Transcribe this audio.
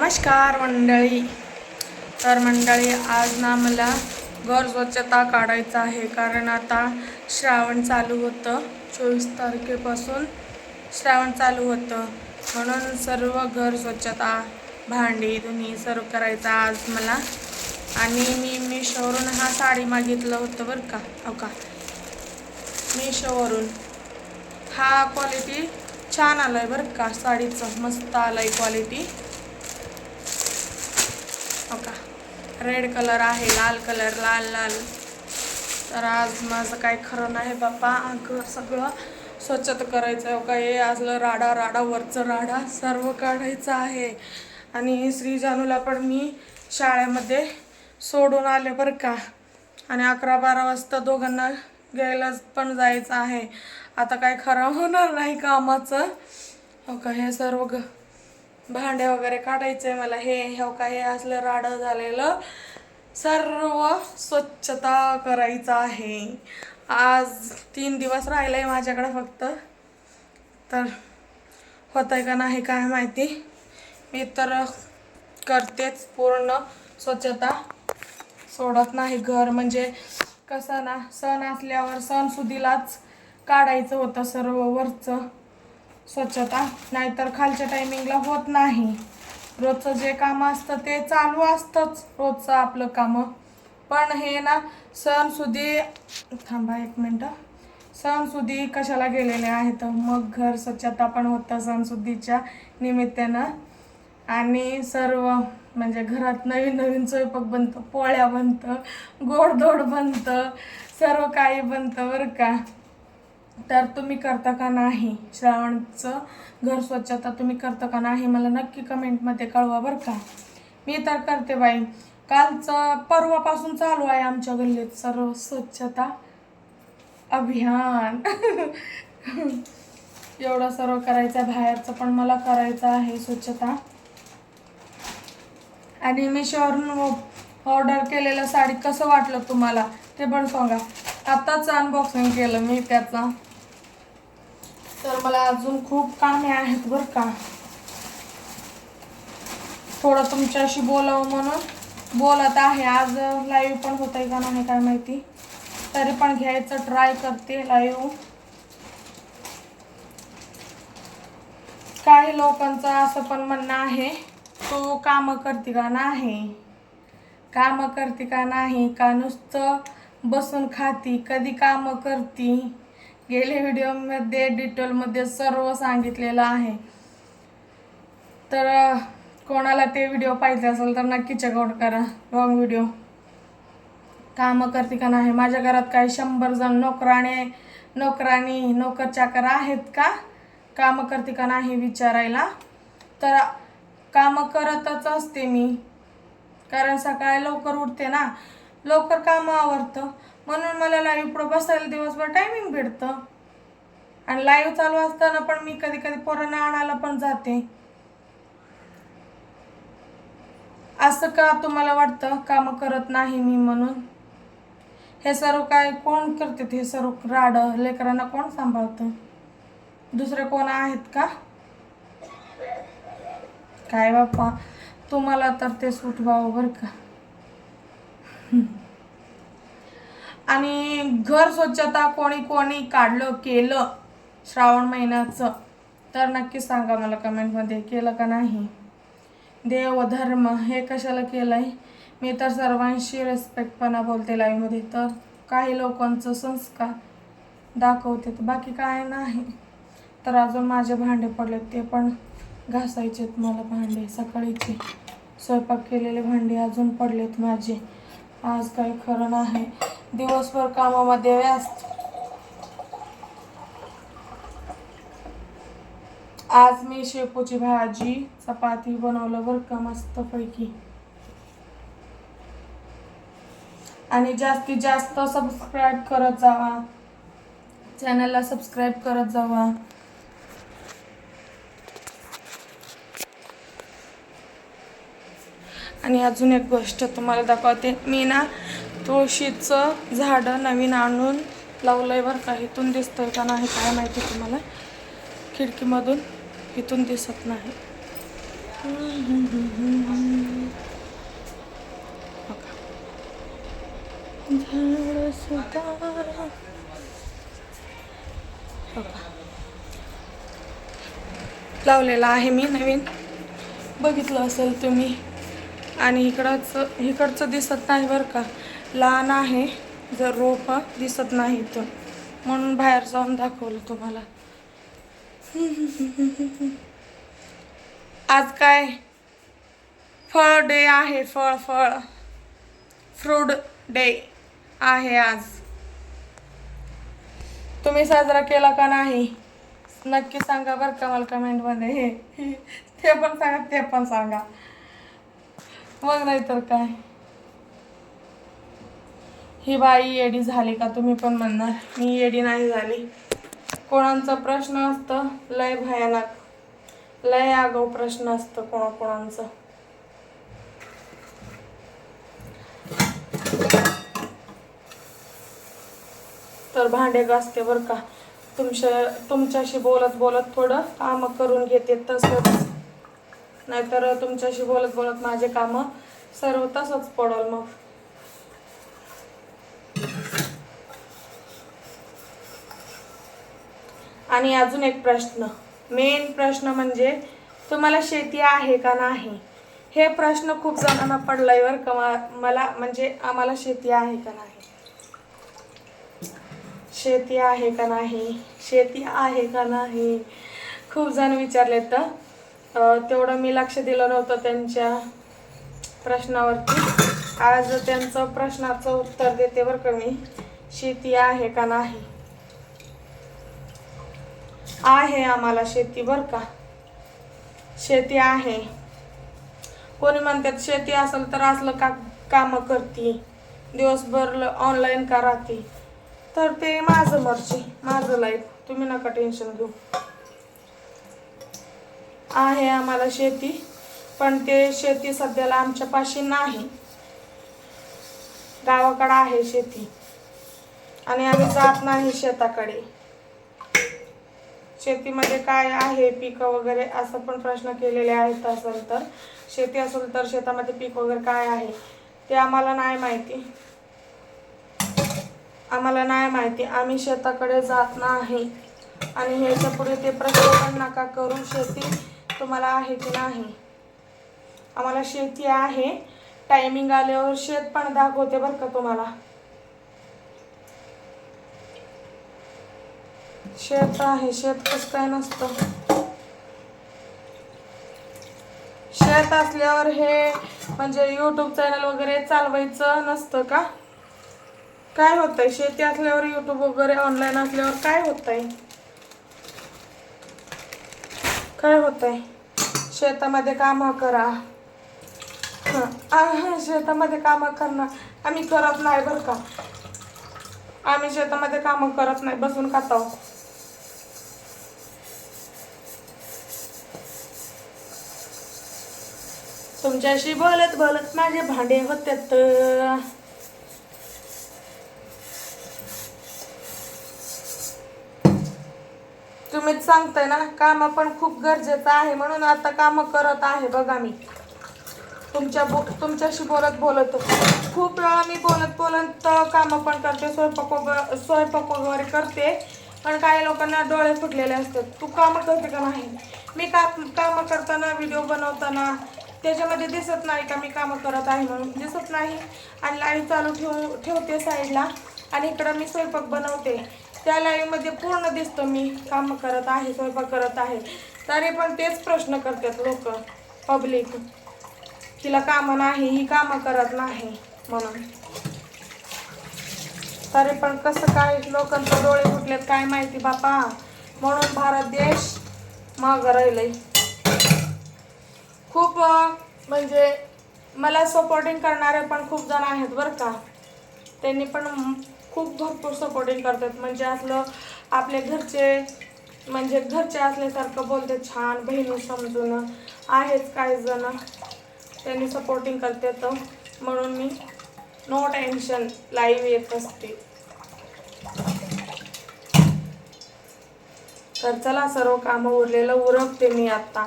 नमस्कार मंडळी. तर मंडळी आज ना मला घर स्वच्छता काढायचं आहे. कारण आता श्रावण चालू होतं. चोवीस तारखेपासून श्रावण चालू होतं. म्हणून सर्व घर स्वच्छता भांडी धुणी सर्व करायचं आज मला. आणि मी मिशोवरून हा साडी मागितलं होतं बरं का? हो का? मिशोवरून. हा क्वालिटी छान आलाय बरं का? साडीचं मस्त आलं आहे क्वालिटी हो का रेड कलर आहे लाल कलर लाल लाल. तर आज माझं काय खरं नाही बाप्पा. घर सगळं स्वच्छता करायचं आहे काय हो का? हे राडा राडा वरचं राडा सर्व काढायचं आहे. आणि श्री जानूला पण मी शाळेमध्ये सोडून आले बरं का. आणि अकरा बारा वाजता दोघांना घ्यायला पण जायचं आहे. आता काय खरं होणार नाही कामाचं. हो का? हे सर्व ग भांडे वगैरे काढायचे मला. हे हो का हे असलं राडं झालेलं. सर्व स्वच्छता करायचं आहे. आज तीन दिवस राहिलं आहे माझ्याकडं फक्त. तर होत आहे का नाही काय माहिती. मी तर करतेच पूर्ण स्वच्छता. सोडत नाही घर. म्हणजे कसं ना सण असल्यावर सणसुदीलाच काढायचं होतं सर्व वरचं. स्वच्छता नाहीतर खालच्या टायमिंगला होत नाही. रोजचं जे काम असतं ते चालू असतंच रोजचं आपलं कामं. पण हे ना सणसुदी थांबा एक मिनटं. सणसुदी कशाला गेलेले आहेत? मग घर स्वच्छता पण होतं सणसुदीच्या निमित्तानं. आणि सर्व म्हणजे घरात नवीन नवीन स्वयंपाक बनतं पोळ्या बनतं गोडधोड बनतं सर्व काही बनतं बरं का. तर तुम्ही करता का नाही? श्रावणचं घर स्वच्छता तुम्ही करता का नाही? मला नक्की कमेंटमध्ये कळवा बरं का. मी तर करते बाई. कालचं परवापासून चालू आहे आमच्या गल्लीत सर्व स्वच्छता अभियान. एवढं सर्व करायचं आहे बाहेरचं पण मला करायचं आहे स्वच्छता. आणि मिशोवरून ऑर्डर केलेलं साडी कसं वाटलं तुम्हाला ते पण सांगा. आत्ताच अनबॉक्सिंग केलं मी त्याचा. तर मला अजून खूप कामे आहेत बरं का. थोडं तुमच्याशी बोलावं म्हणून. बोलत आहे. आज लाईव्ह पण होत आहे का नाही काय माहिती. तरी पण घ्यायचं ट्राय करते लाईव्ह काही लोकांचं असं पण म्हणणं आहे तू कामं करते का नाही? कामं करते का नाही? का नुसतं बसून खाती? कधी कामं करती? गेल्या व्हिडिओमध्ये डिटेलमध्ये सर्व सांगितलेलं आहे. तर कोणाला ते व्हिडिओ पाहिजे असेल तर नक्की चेकआउट करा. रॉंग व्हिडिओ कामं करते का नाही? माझ्या घरात काही शंभर जण नोकराने नोकरानी नोकर चाकर आहेत का? कामं करते का नाही विचारायला? तर कामं करतच असते मी. कारण सकाळी लवकर उठते ना. लवकर कामं आवडतं म्हणून मला लाईव्ह पुढं बसायला दिवसभर टायमिंग भेटतं. आणि लाईव्ह चालू असताना पण मी कधी कधी पोरांना आणायला पण जाते. असं का तुम्हाला वाटतं? कामं करत नाही मी म्हणून. हे सर्व काय कोण करते हे सर्व राड लेकरांना कोण सांभाळतं? दुसरे कोण आहेत का? काय बाप्पा? तुम्हाला तर ते सूट व्हावं बरं का. आणि घर स्वच्छता कोणी कोणी काढलं केलं श्रावण महिन्याचं तर नक्की सांगा मला कमेंटमध्ये केलं का नाही? देव धर्म हे कशाला केलं आहे मी तर सर्वांशी रेस्पेक्टपणा बोलते लाईव्हमध्ये तर काही लोकांचं संस्कार दाखवते तर बाकी काय नाही. तर अजून माझे भांडे पडले ते पण घासायचेत मला भांडे सकाळीचे स्वयंपाक केलेले भांडे अजून पडलेत माझे. आज काही खरं नाही. दिवसभर कामामध्ये व्यस्त. आज मी शेपूची भाजी चपाती बनवलं बरं का मस्तपैकी. आणि जास्तीत जास्त सबस्क्राईब करत जावा. चॅनलला सबस्क्राईब करत जावा. आणि अजून एक गोष्ट तुम्हाला दाखवते. मी ना तुळशीचं झाडं नवीन आणून लावलं आहे बरं का. इथून दिसतं का नाही काय माहिती तुम्हाला. खिडकीमधून इथून दिसत नाही. लावलेला आहे मी नवीन. बघितलं असेल तुम्ही. आणि इकडचं इकडचं दिसत नाही बरं का. लहान आहे जर रोप दिसत नाही तर म्हणून बाहेर जाऊन दाखवलं तुम्हाला. आज काय? फळ डे आहे फळ फळ. फ्रूट डे आहे आज. तुम्ही साजरा केला का नाही? नक्की सांगा बरं का मला कमेंटमध्ये. हे ते पण सांगा ते पण सांगा. मग नाही तर काय? ही बाई येडी झाली का तुम्ही पण म्हणणार? मी येडी नाही झाली. कोणाचा प्रश्न असतं लय भयानक. लय आगाऊ प्रश्न असतं कोणाकोणाचं तर भांडे घासते बरं का. तुमच्या तुमच्याशी बोलत बोलत थोडं कामं करून घेते तसंच नाहीतर तुमच्याशी बोलत बोलत माझे कामं सर्व तसंच पडल मग. आणि अजून एक प्रश्न. मेन प्रश्न म्हणजे तुम्हाला शेती आहे का नाही? हे प्रश्न खूप जणांना पडलाय बरं का. मला म्हणजे आम्हाला शेती आहे का नाही? शेती आहे का नाही? शेती आहे का नाही? खूप जण विचारले तर तेवढं मी लक्ष दिलं नव्हतं त्यांच्या प्रश्नावरती. आज त्यांचं प्रश्नाचं उत्तर देते बरं का मी. शेती आहे का नाही? आहे आम्हाला शेती बरं का? शेती आहे. कोणी म्हणतात शेती असेल तर असलं का कामं करते. दिवसभर ऑनलाईन का राहते. तर ते माझं मर्जी. माझं लाईफ तुम्ही नका टेन्शन घेऊ. आहे आम्हाला शेती पण ते शेती सध्याला आमच्या पाशी नाही. गावाकडं आहे शेती. आणि आम्ही जात नाही शेताकडे. शेतीमध्ये काय आहे पिकं वगैरे असं पण प्रश्न केलेले आहेत असेल तर. शेती असेल तर शेतामध्ये पीक वगैरे काय आहे ते आम्हाला नाही माहिती. आम्हाला नाही माहिती. आम्ही शेताकडे जात नाही. आणि ह्याच्यापुढे ते प्रश्न पण नका करू शेती. तुम्हाला आहे की नाही. आम्हाला शेती आहे. टायमिंग आल्यावर शेत पण दाखवते बरं का तुम्हाला. शेत आहे शेत कसं काय नसतं. शेत असल्यावर हे म्हणजे यूट्यूब चॅनल वगैरे चालवायचं नसतं का? काय होतंय? शेती असल्यावर यूट्यूब वगैरे ऑनलाईन असल्यावर काय होतंय? काय होतंय? शेतामध्ये कामं करा. शेतामध्ये कामं करणं आम्ही करत नाही बरं का. आम्ही शेतामध्ये कामं करत नाही बसून खातो. तुमच्याशी बोलत बोलत माझे भांडे होत्यात सांगतंय ना काम पण खूप गरजेचं आहे म्हणून आता काम करत आहे बघा मी. तुमच्या बो तुमच्याशी बोलत बोलत खूप वेळा मी बोलत बोलत कामं पण करते स्वयंपाक वगैरे स्वयंपाक वगैरे करते. पण काही लोकांना डोळे फुटलेले असतात. तू कामं करते का नाही? मी का कामं करताना व्हिडिओ बनवताना त्याच्यामध्ये दिसत नाही का मी कामं करत आहे म्हणून? दिसत नाही. आणि लाइट चालू ठेव ठेवते साईडला. आणि इकडं मी स्वयंपाक बनवते. त्या लाईव्हमध्ये पूर्ण दिसतो मी. कामं करत आहे स्वयंपाक करत आहे. तरी पण तेच प्रश्न करतात लोक पब्लिक तिला कामं नाही ही कामं करत नाही म्हणून. तरी पण कसं काय लोकांचे डोळे फुटलेत काय माहिती बापा? म्हणून भारत देश मागं राहिलंय. खूप म्हणजे मला सपोर्टिंग करणारे पण खूप जण आहेत बरं का. त्यांनी पण खूप भरपूर सपोर्टिंग करतात. म्हणजे असलं आपले घरचे म्हणजे घरचे असल्यासारखं बोलते छान बहिणी समजून आहेच काही जण. त्यांनी सपोर्टिंग करतात. म्हणून मी नो टेन्शन लाईव्ह येत असते. तर चला सर्व कामं उरलेलं उरकते मी आत्ता